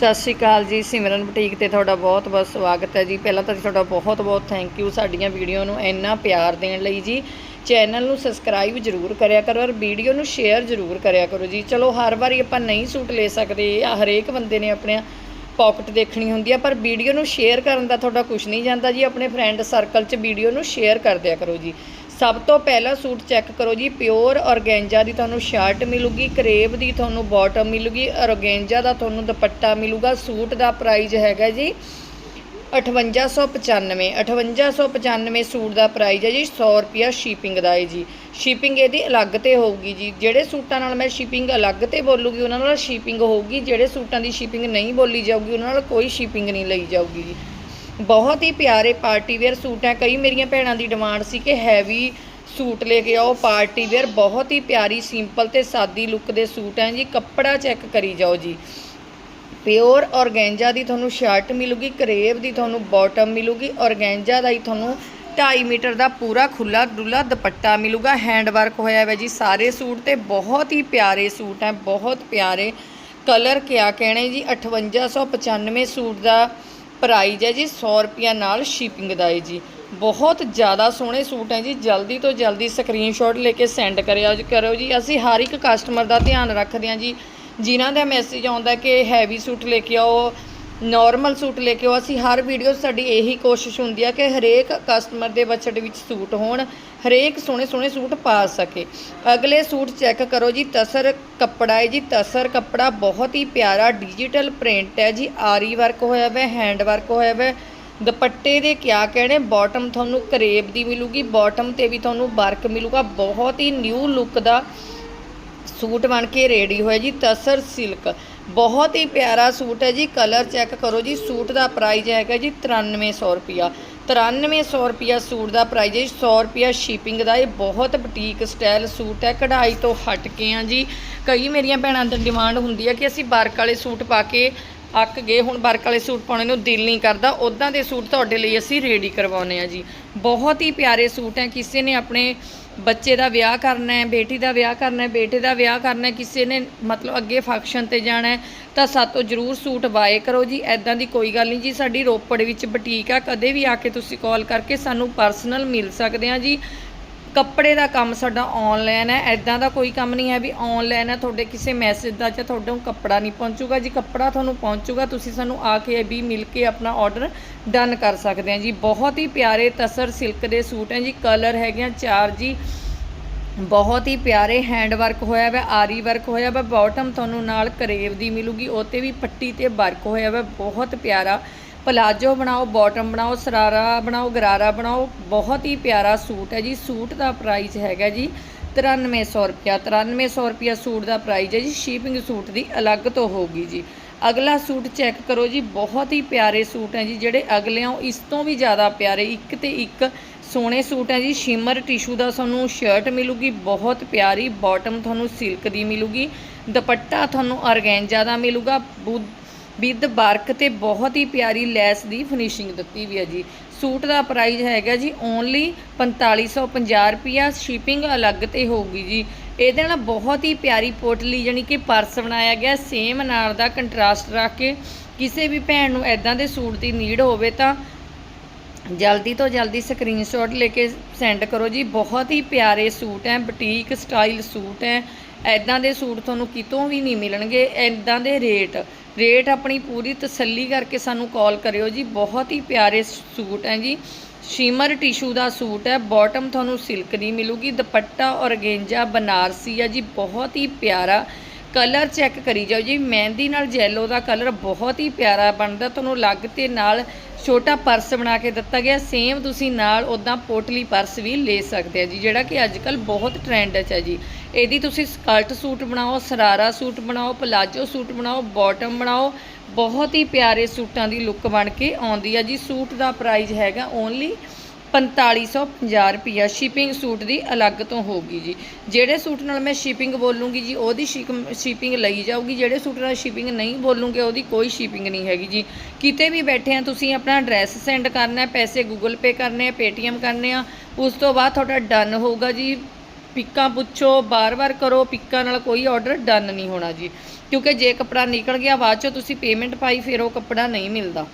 ਸਤਿ ਸ਼੍ਰੀ ਅਕਾਲ ਜੀ, ਸਿਮਰਨ ਬੁਟੀਕ ਤੇ ਤੁਹਾਡਾ ਬਹੁਤ-ਬਹੁਤ ਸਵਾਗਤ ਹੈ ਜੀ। ਪਹਿਲਾਂ ਤਾਂ ਤੁਹਾਡਾ ਬਹੁਤ-ਬਹੁਤ ਥੈਂਕ ਯੂ ਸਾਡੀਆਂ ਵੀਡੀਓ ਨੂੰ ਇੰਨਾ ਪਿਆਰ ਦੇਣ ਲਈ ਜੀ। ਚੈਨਲ ਨੂੰ ਸਬਸਕ੍ਰਾਈਬ ਜ਼ਰੂਰ ਕਰਿਆ ਕਰੋ ਔਰ ਵੀਡੀਓ ਨੂੰ ਸ਼ੇਅਰ ਜ਼ਰੂਰ ਕਰਿਆ ਕਰੋ ਜੀ। ਚਲੋ ਹਰ ਵਾਰੀ ਆਪਾਂ ਨਹੀਂ ਸੂਟ ਲੈ ਸਕਦੇ ਆ ਹਰੇਕ ਬੰਦੇ ਨੇ ਆਪਣੇ ਪਾਕਟ ਦੇਖਣੀ ਹੁੰਦੀ ਆ, ਪਰ ਵੀਡੀਓ ਨੂੰ ਸ਼ੇਅਰ ਕਰਨ ਦਾ ਤੁਹਾਡਾ ਕੁਝ ਨਹੀਂ ਜਾਂਦਾ ਜੀ। ਆਪਣੇ ਫਰੈਂਡ ਸਰਕਲ 'ਚ ਵੀਡੀਓ ਨੂੰ ਸ਼ੇਅਰ ਕਰ ਦਿਆ ਕਰੋ ਜੀ। ਸਭ ਤੋਂ ਪਹਿਲਾਂ ਸੂਟ ਚੈੱਕ ਕਰੋ ਜੀ। ਪਿਓਰ ਔਰਗੈਂਜਾ ਦੀ ਤੁਹਾਨੂੰ ਸ਼ਰਟ ਮਿਲੂਗੀ ਕਰੇਬ ਦੀ ਤੁਹਾਨੂੰ ਬਾਟਮ ਮਿਲੂਗੀ ਔਰਗੈਂਜਾ ਦਾ ਤੁਹਾਨੂੰ ਦੁਪੱਟਾ ਮਿਲੂਗਾ, ਸੂਟ ਦਾ ਪ੍ਰਾਈਸ ਹੈਗਾ ਜੀ 5895 5895 ਸੂਟ ਦਾ ਪ੍ਰਾਈਸ ਹੈ ਜੀ 100 ਰੁਪਿਆ ਸ਼ਿਪਿੰਗ ਦਾ ਹੈ ਜੀ। ਸ਼ਿਪਿੰਗ ਇਹਦੀ ਅਲੱਗ ਤੇ ਹੋਊਗੀ ਜੀ। ਜਿਹੜੇ ਸੂਟਾਂ ਨਾਲ ਮੈਂ ਸ਼ਿਪਿੰਗ ਅਲੱਗ ਤੇ ਬੋਲੂਗੀ, ਉਹਨਾਂ ਨਾਲ ਸ਼ਿਪਿੰਗ ਹੋਊਗੀ। ਜਿਹੜੇ ਸੂਟਾਂ ਦੀ ਸ਼ਿਪਿੰਗ ਨਹੀਂ ਬੋਲੀ ਜਾਊਗੀ, ਉਹਨਾਂ ਨਾਲ ਕੋਈ ਸ਼ਿਪਿੰਗ ਨਹੀਂ ਲਈ ਜਾਊਗੀ ਜੀ। ਬਹੁਤ ਹੀ ਪਿਆਰੇ ਪਾਰਟੀ ਵੇਅਰ ਸੂਟ ਹੈ। ਕਈ ਮੇਰੀਆਂ ਭੈਣਾਂ ਦੀ ਡਿਮਾਂਡ ਸੀ ਕਿ ਹੈਵੀ ਸੂਟ ਲੈ ਕੇ ਆਓ। ਪਾਰਟੀ ਵੇਅਰ ਬਹੁਤ ਹੀ ਪਿਆਰੀ ਸਿੰਪਲ ਤੇ ਸਾਦੀ ਲੁੱਕ ਦੇ ਸੂਟ ਹੈ ਜੀ। ਕੱਪੜਾ ਚੈੱਕ ਕਰੀ ਜਾਓ ਜੀ। ਪਿਓਰ ਔਰਗੈਂਜਾ ਦੀ ਤੁਹਾਨੂੰ ਸ਼ਰਟ ਮਿਲੂਗੀ ਕਰੇਬ ਦੀ ਤੁਹਾਨੂੰ ਬਾਟਮ ਮਿਲੂਗੀ, ਔਰਗੈਂਜਾ ਦਾ ਹੀ ਤੁਹਾਨੂੰ 2.5 ਮੀਟਰ ਦਾ ਪੂਰਾ ਖੁੱਲਾ ਡੁੱਲਾ ਦੁਪੱਟਾ ਮਿਲੂਗਾ। ਹੈਂਡ ਵਰਕ ਹੋਇਆ ਹੋਇਆ ਜੀ, ਸਾਰੇ ਸੂਟ ਤੇ ਬਹੁਤ ਹੀ ਪਿਆਰੇ ਸੂਟ ਹੈ, ਬਹੁਤ ਪਿਆਰੇ ਕਲਰ ਕਿਆ ਕਹਿਣੇ ਜੀ 5895 ਸੂਟ ਦਾ ਪ੍ਰਾਈਜ਼ ਹੈ ਜੀ 100 ਰੁਪਿਆ ਨਾਲ ਸ਼ਿਪਿੰਗ ਦਾ ਹੈ ਜੀ। ਬਹੁਤ ਜ਼ਿਆਦਾ ਸੋਹਣੇ ਸੂਟ ਹੈ ਜੀ, ਜਲਦੀ ਤੋਂ ਜਲਦੀ ਸਕਰੀਨਸ਼ਾਟ ਲੈ ਕੇ ਸੈਂਡ ਕਰਿਆ ਜੀ ਕਰੋ ਜੀ। ਅਸੀਂ ਹਰ ਇੱਕ ਕਸਟਮਰ ਦਾ ਧਿਆਨ ਰੱਖਦੇ ਹਾਂ ਜੀ ਜਿਨ੍ਹਾਂ ਦਾ ਮੈਸੇਜ ਆਉਂਦਾ ਕਿ ਹੈਵੀ ਸੂਟ ਲੈ ਕੇ ਆਓ ਨਾਰਮਲ ਸੂਟ ਲੈ ਕੇ ਆਓ, ਅਸੀਂ ਹਰ ਵੀਡੀਓ 'ਚ ਸਾਡੀ ਇਹੀ ਕੋਸ਼ਿਸ਼ ਹੁੰਦੀ ਆ ਕਿ ਹਰੇਕ ਕਸਟਮਰ ਦੇ ਬਜਟ ਵਿੱਚ ਸੂਟ ਹੋਣ, ਹਰੇਕ ਸੋਹਣੇ ਸੋਹਣੇ ਸੂਟ ਪਾ ਸਕੇ। ਅਗਲੇ ਸੂਟ ਚੈੱਕ ਕਰੋ ਜੀ, ਤਸਰ ਕੱਪੜਾ ਹੈ ਜੀ, ਤਸਰ ਕੱਪੜਾ ਬਹੁਤ ਹੀ ਪਿਆਰਾ ਡਿਜੀਟਲ ਪ੍ਰਿੰਟ ਹੈ ਜੀ, ਆਰੀ ਵਰਕ ਹੋਇਆ ਹੋਇਆ ਹੈਂਡ ਵਰਕ ਹੋਇਆ ਹੋਇਆ ਦੁਪੱਟੇ ਦੇ ਕਿਆ ਕਹਿਣੇ ਬਾਟਮ ਤੁਹਾਨੂੰ ਕਰੇਬ ਦੀ ਮਿਲੂਗੀ ਬਾਟਮ ਤੇ ਵੀ ਤੁਹਾਨੂੰ ਵਰਕ ਮਿਲੂਗਾ, ਬਹੁਤ ਹੀ ਨਿਊ ਲੁੱਕ ਦਾ ਸੂਟ ਬਣ ਕੇ ਰੈਡੀ ਹੋਇਆ ਜੀ, ਤਸਰ ਸਿਲਕ। ਬਹੁਤ ਹੀ ਪਿਆਰਾ ਸੂਟ ਹੈ ਜੀ, ਕਲਰ ਚੈੱਕ ਕਰੋ ਜੀ, ਸੂਟ ਦਾ ਪ੍ਰਾਈਸ ਹੈਗਾ ਜੀ 9300 ਰੁਪਿਆ 9300 ਰੁਪਿਆ ਸੂਟ ਦਾ ਪ੍ਰਾਈਸ ਹੈ 100 ਰੁਪਿਆ ਸ਼ਿਪਿੰਗ ਦਾ। ਇਹ ਬਹੁਤ ਬੁਟੀਕ ਸਟਾਈਲ ਸੂਟ ਹੈ, ਕਢਾਈ ਤੋਂ ਹਟ ਕੇ ਆ ਜੀ। ਕਈ ਮੇਰੀਆਂ ਭੈਣਾਂ ਦੀ ਡਿਮਾਂਡ ਹੁੰਦੀ ਹੈ ਕਿ ਅਸੀਂ ਬਾਰਕ ਵਾਲੇ ਸੂਟ ਪਾ ਕੇ ਅੱਕ ਗਏ। ਹੁਣ ਵਰਕ ਵਾਲੇ ਸੂਟ ਪਾਉਣੇ ਨੂੰ ਦਿਲ ਨਹੀਂ ਕਰਦਾ। ਉਦਾਂ ਦੇ ਸੂਟ ਤੁਹਾਡੇ ਲਈ ਅਸੀਂ ਰੈਡੀ ਕਰਵਾਉਨੇ ਆ ਜੀ। ਬਹੁਤ ਹੀ ਪਿਆਰੇ ਸੂਟ ਹੈ। ਕਿਸੇ ਨੇ ਆਪਣੇ ਬੱਚੇ ਦਾ ਵਿਆਹ ਕਰਨਾ ਹੈ, ਬੇਟੀ ਦਾ ਵਿਆਹ ਕਰਨਾ ਹੈ, ਬੇਟੇ ਦਾ ਵਿਆਹ ਕਰਨਾ ਹੈ, ਕਿਸੇ ਨੇ ਮਤਲਬ ਅੱਗੇ ਫੰਕਸ਼ਨ ਤੇ ਜਾਣਾ ਹੈ, ਤਾਂ ਸਾਤੋਂ ਜਰੂਰ ਸੂਟ ਬਾਏ ਕਰੋ ਜੀ। ਐਦਾਂ ਦੀ ਕੋਈ ਗੱਲ ਨਹੀਂ ਜੀ। ਸਾਡੀ ਰੋਪੜ ਵਿੱਚ ਬੁਟੀਕ ਆ। ਕਦੇ ਵੀ ਆ ਕੇ ਤੁਸੀਂ ਕਾਲ ਕਰਕੇ ਸਾਨੂੰ ਪਰਸਨਲ ਮਿਲ ਸਕਦੇ ਆ ਜੀ। ਕੱਪੜੇ ਦਾ ਕੰਮ ਸਾਡਾ ਆਨਲਾਈਨ ਹੈ ਐਦਾਂ ਦਾ ਕੋਈ ਕੰਮ ਨਹੀਂ ਹੈ ਵੀ ਆਨਲਾਈਨ ਹੈ, ਤੁਹਾਡੇ ਕਿਸੇ ਮੈਸੇਜ ਦਾ ਜਾਂ ਤੁਹਾਡੇ ਨੂੰ ਕੱਪੜਾ ਨਹੀਂ ਪਹੁੰਚੂਗਾ। ਜੀ ਕੱਪੜਾ ਤੁਹਾਨੂੰ ਪਹੁੰਚੂਗਾ, ਤੁਸੀਂ ਸਾਨੂੰ ਆ ਕੇ ਵੀ ਮਿਲ ਕੇ ਆਪਣਾ ਆਰਡਰ ਡਨ ਕਰ ਸਕਦੇ ਆ ਜੀ, ਬਹੁਤ ਹੀ ਪਿਆਰੇ ਤਸਰ ਸਿਲਕ ਦੇ ਸੂਟ ਹੈ ਜੀ ਕਲਰ ਹੈਗੇ ਆ ਚਾਰ ਜੀ। ਬਹੁਤ ਹੀ ਪਿਆਰੇ ਹੈਂਡ ਵਰਕ ਹੋਇਆ ਵਾ, ਆਰੀ ਵਰਕ ਹੋਇਆ ਵਾ ਬਾਟਮ ਤੁਹਾਨੂੰ ਨਾਲ ਕਰੇਵ ਦੀ ਮਿਲੂਗੀ, ਉਹ ਤੇ ਵੀ ਪੱਟੀ ਤੇ ਵਰਕ ਹੋਇਆ ਵਾ, ਬਹੁਤ ਪਿਆਰਾ। ਪਲਾਜੋ ਬਣਾਓ, ਬਾਟਮ ਬਣਾਓ, ਸਰਾਰਾ ਬਣਾਓ, ਗਰਾਰਾ ਬਣਾਓ, ਬਹੁਤ ਹੀ ਪਿਆਰਾ ਸੂਟ ਹੈ ਜੀ। ਸੂਟ ਦਾ ਪ੍ਰਾਈਸ ਹੈਗਾ ਜੀ 9300 ਰੁਪਿਆ 9300 ਰੁਪਿਆ ਸੂਟ ਦਾ ਪ੍ਰਾਈਸ ਹੈ ਜੀ। ਸ਼ਿਪਿੰਗ ਸੂਟ ਦੀ ਅਲੱਗ ਤੋਂ ਹੋਊਗੀ ਜੀ। ਅਗਲਾ ਸੂਟ ਚੈੱਕ ਕਰੋ ਜੀ। ਬਹੁਤ ਹੀ ਪਿਆਰੇ ਸੂਟ ਹੈ ਜੀ, ਜਿਹੜੇ ਅਗਲੇ ਅਗਲਿਆਂ ਇਸ ਤੋਂ ਵੀ ਜ਼ਿਆਦਾ ਪਿਆਰੇ, ਇੱਕ ਤੇ ਇੱਕ ਸੋਹਣੇ ਸੂਟ ਹੈ ਜੀ। ਸ਼ਿਮਰ ਟਿਸ਼ੂ ਦਾ ਤੁਹਾਨੂੰ ਸ਼ਰਟ ਮਿਲੂਗੀ, ਬਹੁਤ ਪਿਆਰੀ। ਬਾਟਮ ਤੁਹਾਨੂੰ ਸਿਲਕ ਦੀ ਮਿਲੂਗੀ। ਦੁਪੱਟਾ ਤੁਹਾਨੂੰ ਆਰਗੈਂਜਾ ਦਾ ਮਿਲੂਗਾ। ਬੁ- ਵਿਦ ਵਰਕ ਤੇ ਬਹੁਤ ਹੀ ਪਿਆਰੀ ਲੈਸ ਦੀ ਫਿਨਿਸ਼ਿੰਗ ਦਿੱਤੀ ਵੀ ਹੈ ਜੀ। ਸੂਟ ਦਾ ਪ੍ਰਾਈਸ ਹੈਗਾ ਜੀ ਓਨਲੀ 4550 ਰੁਪਿਆ ਸ਼ਿਪਿੰਗ ਅਲੱਗ ਤੇ ਹੋਊਗੀ ਜੀ। ਇਹਦੇ ਨਾਲ ਬਹੁਤ ਹੀ ਪਿਆਰੀ ਪੋਟਲੀ ਜਾਨੀ ਕਿ ਪਰਸ ਬਣਾਇਆ ਗਿਆ। ਸੇਮ ਨਾਲ ਦਾ ਕੰਟਰਾਸਟ ਰੱਖ ਕੇ ਕਿਸੇ ਵੀ ਭੈਣ ਨੂੰ ਐਦਾਂ ਦੇ ਸੂਟ ਦੀ ਨੀਡ ਹੋਵੇ ਤਾਂ ਜਲਦੀ ਤੋਂ ਜਲਦੀ ਸਕਰੀਨਸ਼ਾਟ ਲੈ ਕੇ ਸੈਂਡ ਕਰੋ ਜੀ। ਬਹੁਤ ਹੀ ਪਿਆਰੇ ਸੂਟ ਹੈ ਬੁਟੀਕ ਸਟਾਈਲ ਸੂਟ ਹੈ। ਐਦਾਂ ਦੇ ਸੂਟ ਤੁਹਾਨੂੰ ਕਿਤੋਂ ਵੀ ਨਹੀਂ ਮਿਲਣਗੇ। ਐਦਾਂ ਦੇ ਰੇਟ ਰੇਟ ਆਪਣੀ ਪੂਰੀ ਤਸੱਲੀ ਕਰਕੇ ਸਾਨੂੰ ਕਾਲ ਕਰਿਓ ਜੀ। ਬਹੁਤ ਹੀ ਪਿਆਰੇ ਸੂਟ ਹੈ ਜੀ। ਸ਼ੀਮਰ ਟਿਸ਼ੂ ਦਾ ਸੂਟ ਹੈ। ਬਾਟਮ ਤੁਹਾਨੂੰ ਸਿਲਕ ਦੀ ਮਿਲੂਗੀ। ਦੁਪੱਟਾ ਔਰਗੇਂਜਾ ਬਨਾਰਸੀ ਹੈ ਜੀ। ਬਹੁਤ ਹੀ ਪਿਆਰਾ ਕਲਰ ਚੈੱਕ ਕਰੀ ਜਾਓ ਜੀ। ਮਹਿੰਦੀ ਨਾਲ ਜੈਲੋ ਦਾ ਕਲਰ ਬਹੁਤ ਹੀ ਪਿਆਰਾ ਬਣਦਾ। ਤੁਹਾਨੂੰ ਲੱਗ ਤੇ ਨਾਲ ਛੋਟਾ ਪਰਸ ਬਣਾ ਕੇ ਦਿੱਤਾ ਗਿਆ। ਸੇਮ ਤੁਸੀਂ ਨਾਲ ਉਦਾਂ ਪੋਟਲੀ ਪਰਸ ਵੀ ਲੈ ਸਕਦੇ ਆ ਜੀ, ਜਿਹੜਾ ਕਿ ਅੱਜ ਕੱਲ ਬਹੁਤ ਟ੍ਰੈਂਡ 'ਚ ਹੈ ਜੀ। ਇਹਦੀ ਤੁਸੀਂ ਸਕਰਟ ਸੂਟ ਬਣਾਓ, ਸਰਾਰਾ ਸੂਟ ਬਣਾਓ ਪਲਾਜੋ ਸੂਟ ਬਣਾਓ ਬਾਟਮ ਬਣਾਓ, ਬਹੁਤ ਹੀ ਪਿਆਰੇ ਸੂਟਾਂ ਦੀ ਲੁੱਕ ਬਣ ਕੇ ਆਉਂਦੀ ਆ ਜੀ। ਸੂਟ ਦਾ ਪ੍ਰਾਈਸ ਹੈਗਾ ਓਨਲੀ 4550 ਰੁਪਿਆ ਸ਼ਿਪਿੰਗ ਸੂਟ ਦੀ ਅਲੱਗ ਤੋਂ ਹੋਊਗੀ ਜੀ। ਜਿਹੜੇ ਸੂਟ ਨਾਲ ਮੈਂ ਸ਼ਿਪਿੰਗ ਬੋਲੂੰਗੀ ਜੀ, ਉਹਦੀ ਸ਼ਿਪਿੰਗ ਲਈ ਜਾਊਗੀ। ਜਿਹੜੇ ਸੂਟ ਨਾਲ ਸ਼ਿਪਿੰਗ ਨਹੀਂ ਬੋਲੂੰਗੇ, ਉਹਦੀ ਕੋਈ ਸ਼ਿਪਿੰਗ ਨਹੀਂ ਹੈਗੀ ਜੀ। ਕਿਤੇ ਵੀ ਬੈਠੇ ਆ, ਤੁਸੀਂ ਆਪਣਾ ਐਡਰੈਸ ਸੈਂਡ ਕਰਨਾ ਹੈ ਪੈਸੇ ਗੂਗਲ ਪੇ ਕਰਨੇ ਆ ਪੇਟੀਐਮ ਕਰਨੇ ਆ, ਉਸ ਤੋਂ ਬਾਅਦ ਤੁਹਾਡਾ ਡਨ ਹੋਊਗਾ ਜੀ। ਪਿੱਕਾਂ ਪੁੱਛੋ, ਬਾਰ-ਬਾਰ ਕਰੋ, ਪਿੱਕਾਂ ਨਾਲ ਕੋਈ ਆਰਡਰ ਡਨ ਨਹੀਂ ਹੋਣਾ ਜੀ। ਕਿਉਂਕਿ ਜੇ ਕੱਪੜਾ ਨਿਕਲ ਗਿਆ, ਬਾਅਦ ਚੋਂ ਤੁਸੀਂ ਪੇਮੈਂਟ ਪਾਈ, ਫਿਰ ਉਹ ਕੱਪੜਾ ਨਹੀਂ ਮਿਲਦਾ।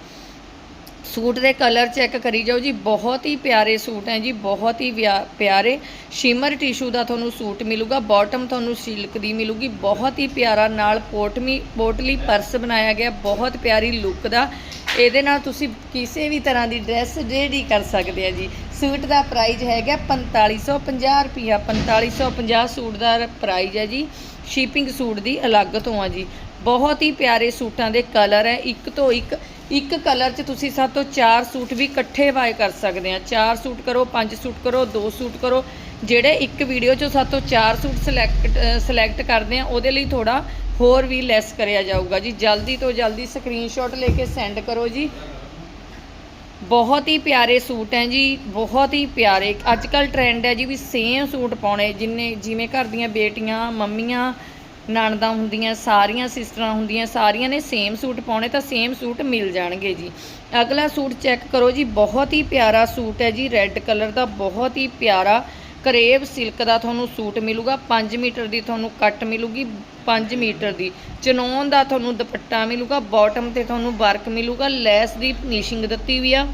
ਸੂਟ ਦੇ ਕਲਰ ਚੈੱਕ ਕਰੀ ਜਾਓ ਜੀ, ਬਹੁਤ ਹੀ ਪਿਆਰੇ ਸੂਟ ਹੈ ਜੀ, ਬਹੁਤ ਹੀ ਵਿਆ- ਪਿਆਰੇ। ਸ਼ਿਮਰ ਟਿਸ਼ੂ ਦਾ ਤੁਹਾਨੂੰ ਸੂਟ ਮਿਲੂਗਾ ਬਾਟਮ ਤੁਹਾਨੂੰ ਸਿਲਕ ਦੀ ਮਿਲੂਗੀ, ਬਹੁਤ ਹੀ ਪਿਆਰਾ ਨਾਲ ਪੋਟਮੀ, ਪੋਟਲੀ ਪਰਸ ਬਣਾਇਆ ਗਿਆ, ਬਹੁਤ ਪਿਆਰੀ ਲੁੱਕ ਦਾ। ਇਹਦੇ ਨਾਲ ਤੁਸੀਂ ਕਿਸੇ ਵੀ ਤਰ੍ਹਾਂ ਦੀ ਡਰੈਸ ਰੈਡੀ ਕਰ ਸਕਦੇ ਆ ਜੀ। ਸੂਟ ਦਾ ਪ੍ਰਾਈਸ ਹੈਗਾ 4550 ਰੁਪਿਆ 4550 ਸੂਟ ਦਾ ਪ੍ਰਾਈਸ ਹੈ ਜੀ। ਸ਼ਿਪਿੰਗ ਸੂਟ ਦੀ ਅਲੱਗ ਤੋਂ ਆ ਜੀ। ਬਹੁਤ ਹੀ ਪਿਆਰੇ ਸੂਟਾਂ ਦੇ ਕਲਰ ਹੈ, ਇੱਕ ਤੋਂ ਇੱਕ ਇੱਕ ਕਲਰ 'ਚ ਤੁਸੀਂ ਸਭ ਤੋਂ ਚਾਰ ਸੂਟ ਵੀ ਇਕੱਠੇ ਬਾਏ ਕਰ ਸਕਦੇ ਆ। ਚਾਰ ਸੂਟ ਕਰੋ, ਪੰਜ ਸੂਟ ਕਰੋ, ਦੋ ਸੂਟ ਕਰੋ। ਜਿਹੜੇ ਇੱਕ ਵੀਡੀਓ 'ਚੋਂ ਸਭ ਤੋਂ ਚਾਰ ਸੂਟ ਸਿਲੈਕਟ ਸਿਲੈਕਟ ਕਰਦੇ ਆ, ਉਹਦੇ ਲਈ ਥੋੜਾ ਹੋਰ ਵੀ ਲੈਸ ਕਰਿਆ ਜਾਊਗਾ ਜੀ। ਜਲਦੀ ਤੋਂ ਜਲਦੀ ਸਕਰੀਨਸ਼ਾਟ ਲੈ ਕੇ ਸੈਂਡ ਕਰੋ ਜੀ। ਬਹੁਤ ਹੀ ਪਿਆਰੇ ਸੂਟ ਹੈ ਜੀ, ਬਹੁਤ ਹੀ ਪਿਆਰੇ। ਅੱਜ ਕੱਲ ਟ੍ਰੈਂਡ ਹੈ ਜੀ ਵੀ ਸੇਮ ਸੂਟ ਪਾਉਣੇ, ਜਿੰਨੇ, ਜਿਵੇਂ ਘਰ ਦੀਆਂ ਬੇਟੀਆਂ, ਮੰਮੀਆਂ ਨਣਦਾਂ ਹੁੰਦੀਆਂ, ਸਾਰੀਆਂ ਸਿਸਟਰਾਂ ਹੁੰਦੀਆਂ, ਸਾਰੀਆਂ ਨੇ ਸੇਮ ਸੂਟ ਪਾਉਣੇ ਤਾਂ ਸੇਮ ਸੂਟ ਮਿਲ ਜਾਣਗੇ ਜੀ। ਅਗਲਾ ਸੂਟ ਚੈੱਕ ਕਰੋ ਜੀ, ਬਹੁਤ ਹੀ ਪਿਆਰਾ ਸੂਟ ਹੈ ਜੀ ਰੈੱਡ ਕਲਰ ਦਾ ਬਹੁਤ ਹੀ ਪਿਆਰਾ ਕਰੇਵ ਸਿਲਕ ਦਾ ਤੁਹਾਨੂੰ ਸੂਟ ਮਿਲੂਗਾ 5 ਮੀਟਰ ਦੀ ਤੁਹਾਨੂੰ ਕੱਟ ਮਿਲੂਗੀ 5 ਮੀਟਰ ਦੀ। ਚਨੋਨ ਦਾ ਤੁਹਾਨੂੰ ਦੁਪੱਟਾ ਮਿਲੂਗਾ ਬਾਟਮ ਤੇ ਤੁਹਾਨੂੰ ਵਰਕ ਮਿਲੂਗਾ, ਲੈਸ ਦੀ ਫਿਨਿਸ਼ਿੰਗ ਦਿੱਤੀ ਵੀ ਆ।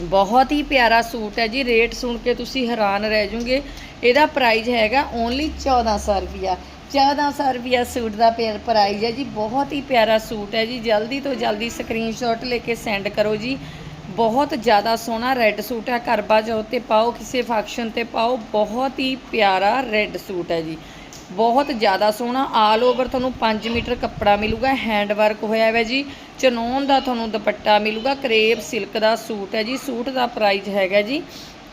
ਬਹੁਤ ਹੀ ਪਿਆਰਾ ਸੂਟ ਹੈ ਜੀ ਰੇਟ ਸੁਣ ਕੇ ਤੁਸੀਂ ਹੈਰਾਨ ਰਹਿ ਜਾਓਗੇ ਇਹਦਾ ਪ੍ਰਾਈਸ ਹੈਗਾ ਓਨਲੀ 1400 ਰੁਪਿਆ 1400 ਰੁਪਿਆ ਸੂਟ ਦਾ ਪੇਰ ਪ੍ਰਾਈਜ਼ ਹੈ ਜੀ, ਬਹੁਤ ਹੀ ਪਿਆਰਾ ਸੂਟ ਹੈ ਜੀ। ਜਲਦੀ ਤੋਂ ਜਲਦੀ ਸਕਰੀਨਸ਼ਾਟ ਲੈ ਕੇ ਸੈਂਡ ਕਰੋ ਜੀ। ਬਹੁਤ ਜ਼ਿਆਦਾ ਸੋਹਣਾ ਰੈੱਡ ਸੂਟ ਹੈ ਕਰਵਾ ਚੌਥ ਤੇ ਪਾਓ, ਕਿਸੇ ਫੰਕਸ਼ਨ ਤੇ ਪਾਓ, ਬਹੁਤ ਹੀ ਪਿਆਰਾ ਰੈੱਡ ਸੂਟ ਹੈ ਜੀ। ਬਹੁਤ ਜ਼ਿਆਦਾ ਸੋਹਣਾ ਆਲ ਓਵਰ ਤੁਹਾਨੂੰ 5 ਮੀਟਰ ਕੱਪੜਾ ਮਿਲੂਗਾ ਹੈਂਡ ਵਰਕ ਹੋਇਆ ਹੋਇਆ ਜੀ। ਚਨੋਨ ਦਾ ਤੁਹਾਨੂੰ ਦੁਪੱਟਾ ਮਿਲੂਗਾ ਕਰੇਪ ਸਿਲਕ ਦਾ ਸੂਟ ਹੈ ਜੀ। ਸੂਟ ਦਾ ਪ੍ਰਾਈਸ ਹੈਗਾ ਜੀ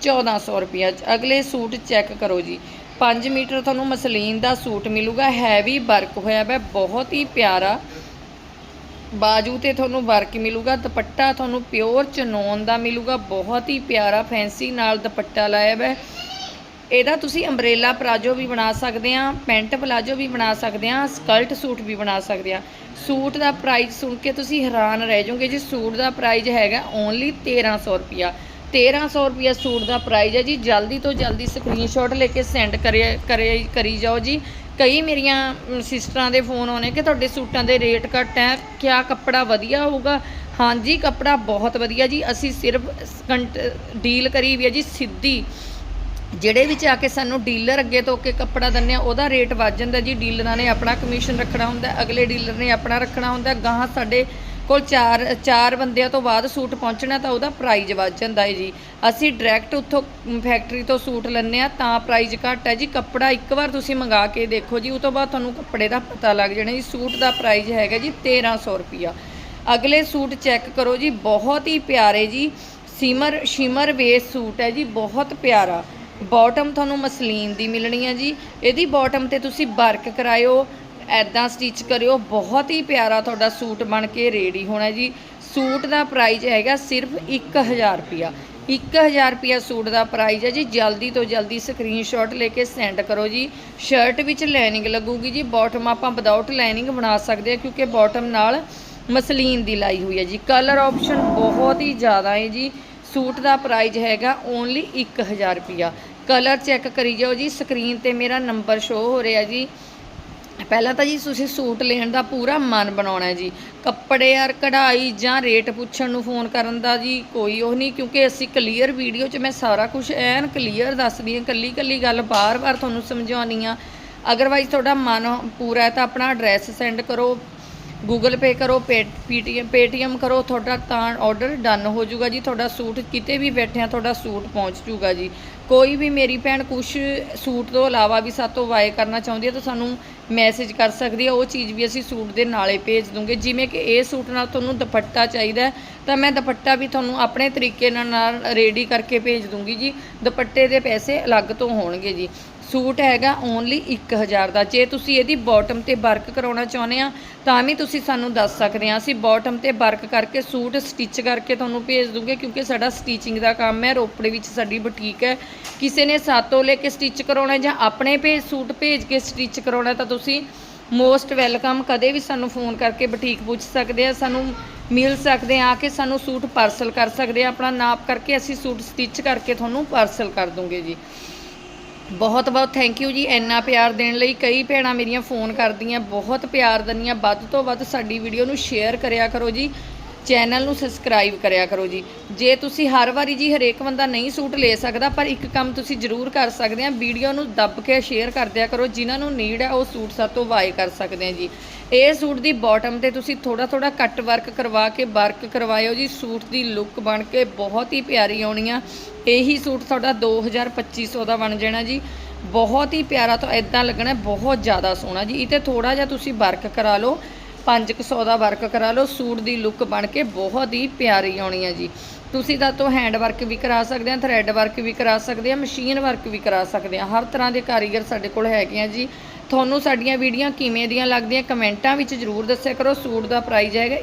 1400 ਰੁਪਿਆ ਅਗਲੇ ਸੂਟ ਚੈੱਕ ਕਰੋ ਜੀ। 5 ਮੀਟਰ ਤੁਹਾਨੂੰ ਮਸਲੀਨ ਦਾ ਸੂਟ ਮਿਲੂਗਾ ਹੈਵੀ ਵਰਕ ਹੋਇਆ ਹੋਇਆ ਬਹੁਤ ਹੀ ਪਿਆਰਾ। ਬਾਜੂ ਤੇ ਤੁਹਾਨੂੰ ਵਰਕ ਮਿਲੂਗਾ, ਦੁਪੱਟਾ ਤੁਹਾਨੂੰ ਪਿਓਰ ਚਨੋਨ ਦਾ ਮਿਲੂਗਾ, ਬਹੁਤ ਹੀ ਪਿਆਰਾ ਫੈਂਸੀ ਨਾਲ ਦੁਪੱਟਾ ਲਾਇਆ ਹੋਇਆ ਹੈ। ਇਹਦਾ ਤੁਸੀਂ ਅੰਬ੍ਰੇਲਾ ਪਲਾਜੋ ਵੀ ਬਣਾ ਸਕਦੇ ਆ ਪੈਂਟ ਪਲਾਜੋ ਵੀ ਬਣਾ ਸਕਦੇ ਆ ਸਕਲਟ ਸੂਟ ਵੀ ਬਣਾ ਸਕਦੇ ਆ। ਸੂਟ ਦਾ ਪ੍ਰਾਈਸ ਸੁਣ ਕੇ ਤੁਸੀਂ ਹੈਰਾਨ ਰਹਿ ਜਾਓਗੇ, ਜੀ ਸੂਟ ਦਾ ਪ੍ਰਾਈਸ ਹੈਗਾ ਓਨਲੀ 1300 ਰੁਪਿਆ 1300 ਰੁਪਿਆ ਸੂਟ ਦਾ ਪ੍ਰਾਈਜ਼ ਹੈ ਜੀ। ਜਲਦੀ ਤੋਂ ਜਲਦੀ ਸਕਰੀਨਸ਼ਾਟ ਲੈ ਕੇ ਸੈਂਡ ਕਰੇ ਕਰੇ ਕਰੀ ਜਾਓ ਜੀ। ਕਈ ਮੇਰੀਆਂ ਸਿਸਟਰਾਂ ਦੇ ਫੋਨ ਆਉਣੇ ਕਿ ਤੁਹਾਡੇ ਸੂਟਾਂ ਦੇ ਰੇਟ ਘੱਟ ਹੈ, ਕਿਆ ਕੱਪੜਾ ਵਧੀਆ ਹੋਊਗਾ? ਹਾਂਜੀ, ਕੱਪੜਾ ਬਹੁਤ ਵਧੀਆ ਜੀ। ਅਸੀਂ ਸਿਰਫ ਡੀਲ ਕਰੀ ਵੀ ਹੈ ਜੀ, ਸਿੱਧੀ। ਜਿਹੜੇ ਵਿੱਚ ਆ ਕੇ ਸਾਨੂੰ ਡੀਲਰ ਅੱਗੇ ਤੋਂ ਕੇ ਕੱਪੜਾ ਦਿੰਦੇ ਆ, ਉਹਦਾ ਰੇਟ ਵੱਧ ਜਾਂਦਾ ਜੀ। ਡੀਲਰਾਂ ਨੇ ਆਪਣਾ ਕਮਿਸ਼ਨ ਰੱਖਣਾ ਹੁੰਦਾ, ਅਗਲੇ ਡੀਲਰ ਨੇ ਆਪਣਾ ਰੱਖਣਾ ਹੁੰਦਾ। ਗਾਹਾਂ ਸਾਡੇ ਕੋਲ ਚਾਰ ਚਾਰ ਬੰਦਿਆਂ ਤੋਂ ਬਾਅਦ ਸੂਟ ਪਹੁੰਚਣਾ ਤਾਂ ਉਹਦਾ ਪ੍ਰਾਈਜ਼ ਵੱਧ ਜਾਂਦਾ ਹੈ ਜੀ। ਅਸੀਂ ਡਾਇਰੈਕਟ ਉੱਥੋਂ ਫੈਕਟਰੀ ਤੋਂ ਸੂਟ ਲੈਂਦੇ ਆ ਤਾਂ ਪ੍ਰਾਈਜ਼ ਘੱਟ ਹੈ ਜੀ। ਕੱਪੜਾ ਇੱਕ ਵਾਰ ਤੁਸੀਂ ਮੰਗਾ ਕੇ ਦੇਖੋ ਜੀ, ਉਹ ਤੋਂ ਬਾਅਦ ਤੁਹਾਨੂੰ ਕੱਪੜੇ ਦਾ ਪਤਾ ਲੱਗ ਜਾਣਾ ਜੀ। ਸੂਟ ਦਾ ਪ੍ਰਾਈਜ਼ ਹੈਗਾ ਜੀ 1300 ਰੁਪਿਆ ਅਗਲੇ ਸੂਟ ਚੈੱਕ ਕਰੋ ਜੀ, ਬਹੁਤ ਹੀ ਪਿਆਰੇ ਜੀ, ਸਿਮਰ, ਸ਼ਿਮਰ ਵੇਸ ਸੂਟ ਹੈ ਜੀ, ਬਹੁਤ ਪਿਆਰਾ। ਬਾਟਮ ਤੁਹਾਨੂੰ ਮਸਲੀਨ ਦੀ ਮਿਲਣੀ ਹੈ ਜੀ। ਇਹਦੀ ਬਾਟਮ ਤੇ ਤੁਸੀਂ ਵਰਕ ਕਰਾਇਓ। ਐਦਾਂ ਸਟਿਚ ਕਰਿਓ, ਬਹੁਤ ਹੀ ਪਿਆਰਾ ਤੁਹਾਡਾ ਸੂਟ ਬਣ ਕੇ ਰੈਡੀ ਹੋਣਾ ਜੀ। ਸੂਟ ਦਾ ਪ੍ਰਾਈਸ ਹੈਗਾ ਸਿਰਫ 1000 ਰੁਪਿਆ 1000 ਰੁਪਿਆ ਸੂਟ ਦਾ ਪ੍ਰਾਈਸ ਹੈ ਜੀ। ਜਲਦੀ ਤੋਂ ਜਲਦੀ ਸਕਰੀਨਸ਼ਾਟ ਲੈ ਕੇ ਸੈਂਡ ਕਰੋ ਜੀ। ਸ਼ਰਟ ਵਿੱਚ ਲਾਈਨਿੰਗ ਲੱਗੂਗੀ ਜੀ। ਬਾਟਮ ਆਪਾਂ ਵਿਦਆਊਟ ਲਾਈਨਿੰਗ ਬਣਾ ਸਕਦੇ ਹਾਂ ਕਿਉਂਕਿ ਬਾਟਮ ਨਾਲ ਮਸਲੀਨ ਦੀ ਲਾਈ ਹੋਈ ਹੈ ਜੀ। ਕਲਰ ਆਪਸ਼ਨ ਬਹੁਤ ਹੀ ਜ਼ਿਆਦਾ ਹੈ ਜੀ। ਸੂਟ ਦਾ ਪ੍ਰਾਈਸ ਹੈਗਾ ਓਨਲੀ 1000 ਰੁਪਿਆ ਕਲਰ ਚੈੱਕ ਕਰੀ ਜਾਓ ਜੀ। ਸਕਰੀਨ ਤੇ ਮੇਰਾ ਨੰਬਰ ਸ਼ੋ ਹੋ ਰਿਹਾ ਜੀ। ਪਹਿਲਾਂ ਤਾਂ ਜੀ ਤੁਸੀਂ ਸੂਟ ਲੈਣ ਦਾ ਪੂਰਾ ਮਨ ਬਣਾਉਣਾ ਹੈ ਜੀ। ਕੱਪੜੇ ਯਾਰ ਕਢਾਈ ਜਾਂ ਰੇਟ ਪੁੱਛਣ ਨੂੰ ਫੋਨ ਕਰਨ ਦਾ ਜੀ ਕੋਈ ਉਹ ਨਹੀਂ, ਕਿਉਂਕਿ ਅਸੀਂ ਕਲੀਅਰ ਵੀਡੀਓ 'ਚ ਮੈਂ ਸਾਰਾ ਕੁਝ ਐਨ ਕਲੀਅਰ ਦੱਸਦੀ ਹਾਂ ਕੱਲੀ ਕੱਲੀ ਗੱਲ ਬਾਰ-ਬਾਰ ਤੁਹਾਨੂੰ ਸਮਝਾਉਣੀ ਆ ਅਗਰਵਾਈਜ਼ ਤੁਹਾਡਾ ਮਨ ਪੂਰਾ ਹੈ ਤਾਂ ਆਪਣਾ ਐਡਰੈਸ ਸੈਂਡ ਕਰੋ ਗੂਗਲ ਪੇ ਕਰੋ ਪੇਟੀਐਮ ਪੇਟੀਐਮ ਕਰੋ, ਤੁਹਾਡਾ ਤਾਂ ਆਰਡਰ ਡਨ ਹੋ ਜਾਊਗਾ ਜੀ, ਤੁਹਾਡਾ ਸੂਟ ਕਿਤੇ ਵੀ ਬੈਠਿਆਂ ਤੁਹਾਡਾ ਸੂਟ ਪਹੁੰਚ ਜਾਊਗਾ ਜੀ। ਕੋਈ ਵੀ ਮੇਰੀ ਭੈਣ ਕੁਝ ਸੂਟ ਤੋਂ ਇਲਾਵਾ ਵੀ ਸਾਤੋਂ ਬਾਏ ਕਰਨਾ ਚਾਹੁੰਦੀ ਹੈ ਤਾਂ ਸਾਨੂੰ ਮੈਸੇਜ ਕਰ ਸਕਦੀ ਹੈ, ਉਹ ਚੀਜ਼ ਵੀ ਅਸੀਂ ਸੂਟ ਦੇ ਨਾਲੇ ਭੇਜ ਦੂੰਗੇ। ਜਿਵੇਂ ਕਿ ਇਹ ਸੂਟ ਨਾਲ ਤੁਹਾਨੂੰ ਦੁਪੱਟਾ ਚਾਹੀਦਾ ਤਾਂ ਮੈਂ ਦੁਪੱਟਾ ਵੀ ਤੁਹਾਨੂੰ ਆਪਣੇ ਤਰੀਕੇ ਨਾਲ ਨਾਲ ਰੈਡੀ ਕਰਕੇ ਭੇਜ ਦੂੰਗੀ ਜੀ। ਦੁਪੱਟੇ ਦੇ ਪੈਸੇ ਅਲੱਗ ਤੋਂ ਹੋਣਗੇ ਜੀ। ਸੂਟ ਹੈਗਾ ਓਨਲੀ 1000 ਦਾ। ਜੇ ਤੁਸੀਂ ਇਹਦੀ ਬਾਟਮ ਤੇ ਵਰਕ ਕਰਾਉਣਾ ਚਾਹੁੰਦੇ ਆ, ਤਾਂ ਵੀ ਤੁਸੀਂ ਸਾਨੂੰ ਦੱਸ ਸਕਦੇ ਆ। ਅਸੀਂ ਬਾਟਮ ਤੇ ਵਰਕ ਕਰਕੇ ਸੂਟ ਸਟਿਚ ਕਰਕੇ ਤੁਹਾਨੂੰ ਭੇਜ ਦੂੰਗੇ, ਕਿਉਂਕਿ ਸਾਡਾ ਸਟਿਚਿੰਗ ਦਾ ਕੰਮ ਹੈ, ਰੋਪੜੇ ਵਿੱਚ ਸਾਡੀ ਬੁਟੀਕ ਹੈ। ਕਿਸੇ ਨੇ ਸਾਤੋਂ ਲੈ ਕੇ ਸਟਿਚ ਕਰਾਉਣਾ ਜਾਂ ਆਪਣੇ ਭੇਜ ਸੂਟ ਭੇਜ ਕੇ ਸਟਿਚ ਕਰਾਉਣਾ, ਤਾਂ ਤੁਸੀਂ ਮੋਸਟ ਵੈਲਕਮ ਕਦੇ ਵੀ ਸਾਨੂੰ ਫੋਨ ਕਰਕੇ ਬੁਟੀਕ ਪੁੱਛ ਸਕਦੇ ਆ, ਸਾਨੂੰ ਮਿਲ ਸਕਦੇ ਆ ਕਿ ਸਾਨੂੰ ਸੂਟ ਪਾਰਸਲ ਕਰ ਸਕਦੇ ਆ। ਆਪਣਾ ਨਾਪ ਕਰਕੇ ਅਸੀਂ ਸੂਟ ਸਟਿਚ ਕਰਕੇ ਤੁਹਾਨੂੰ ਪਾਰਸਲ ਕਰ ਦੂੰਗੇ ਜੀ। ਬਹੁਤ ਬਹੁਤ ਥੈਂਕ ਯੂ ਜੀ। ਇੰਨਾ ਪਿਆਰ ਦੇਣ ਲਈ ਕਈ ਭੈਣਾਂ ਮੇਰੀਆਂ ਫੋਨ ਕਰਦੀਆਂ, ਬਹੁਤ ਪਿਆਰ ਦਿੰਦੀਆਂ। ਵੱਧ ਤੋਂ ਵੱਧ ਸਾਡੀ ਵੀਡੀਓ ਨੂੰ ਸ਼ੇਅਰ ਕਰਿਆ ਕਰੋ ਜੀ। ਚੈਨਲ ਨੂੰ ਸਬਸਕ੍ਰਾਈਬ ਕਰਿਆ ਕਰੋ ਜੀ। ਜੇ ਤੁਸੀਂ ਹਰ ਵਾਰੀ ਜੀ ਹਰੇਕ ਬੰਦਾ ਨਹੀਂ ਸੂਟ ਲੈ ਸਕਦਾ, ਪਰ ਇੱਕ ਕੰਮ ਤੁਸੀਂ ਜ਼ਰੂਰ ਕਰ ਸਕਦੇ ਆ, ਵੀਡੀਓ ਨੂੰ ਦੱਬ ਕੇ ਸ਼ੇਅਰ ਕਰ ਦਿਆ ਕਰੋ। ਜਿਨ੍ਹਾਂ ਨੂੰ ਨੀਡ ਹੈ ਉਹ ਸੂਟ ਸਾਤੋਂ ਬਾਏ ਕਰ ਸਕਦੇ ਆ ਜੀ। ਇਹ ਸੂਟ ਦੀ ਬਾਟਮ ਤੇ ਤੁਸੀਂ ਥੋੜਾ ਥੋੜਾ ਕੱਟ ਵਰਕ ਕਰਵਾ ਕੇ ਵਰਕ ਕਰਵਾਇਓ ਜੀ। ਸੂਟ ਦੀ ਲੁੱਕ ਬਣ ਕੇ ਬਹੁਤ ਹੀ ਪਿਆਰੀ ਆਉਣੀ ਆ। ਇਹੀ ਸੂਟ ਤੁਹਾਡਾ 2250 ਦਾ ਬਣ ਜਾਣਾ ਜੀ। ਬਹੁਤ ਹੀ ਪਿਆਰਾ ਤੋਂ ਇਦਾਂ ਲੱਗਣਾ, ਬਹੁਤ ਜ਼ਿਆਦਾ ਸੋਹਣਾ ਜੀ। ਇਹ ਤੇ ਥੋੜਾ ਜਿਹਾ ਤੁਸੀਂ ਵਰਕ ਕਰਾ ਲਓ। 500 ਦਾ ਵਰਕ ਕਰਾ ਲਓ, ਸੂਟ ਦੀ ਲੁੱਕ ਬਣ ਕੇ ਬਹੁਤ ਹੀ ਪਿਆਰੀ ਆਉਣੀ ਹੈ ਜੀ। ਤੁਸੀਂ ਤਾਂ ਤੋਂ ਹੈਂਡ ਵਰਕ ਵੀ ਕਰਾ ਸਕਦੇ ਆ ਥਰੈਡ ਵਰਕ ਵੀ ਕਰਾ ਸਕਦੇ ਆ ਮਸ਼ੀਨ ਵਰਕ ਵੀ ਕਰਾ ਸਕਦੇ ਆ। ਹਰ ਤਰ੍ਹਾਂ ਦੇ ਕਾਰੀਗਰ ਸਾਡੇ ਕੋਲ ਹੈਗੇ ਆ ਜੀ। ਤੁਹਾਨੂੰ ਸਾਡੀਆਂ ਵੀਡੀਓ ਕਿਵੇਂ ਦੀਆਂ ਲੱਗਦੀਆਂ, ਕਮੈਂਟਾਂ ਵਿੱਚ ਜ਼ਰੂਰ ਦੱਸਿਆ ਕਰੋ। ਸੂਟ ਦਾ ਪ੍ਰਾਈਸ ਹੈਗਾ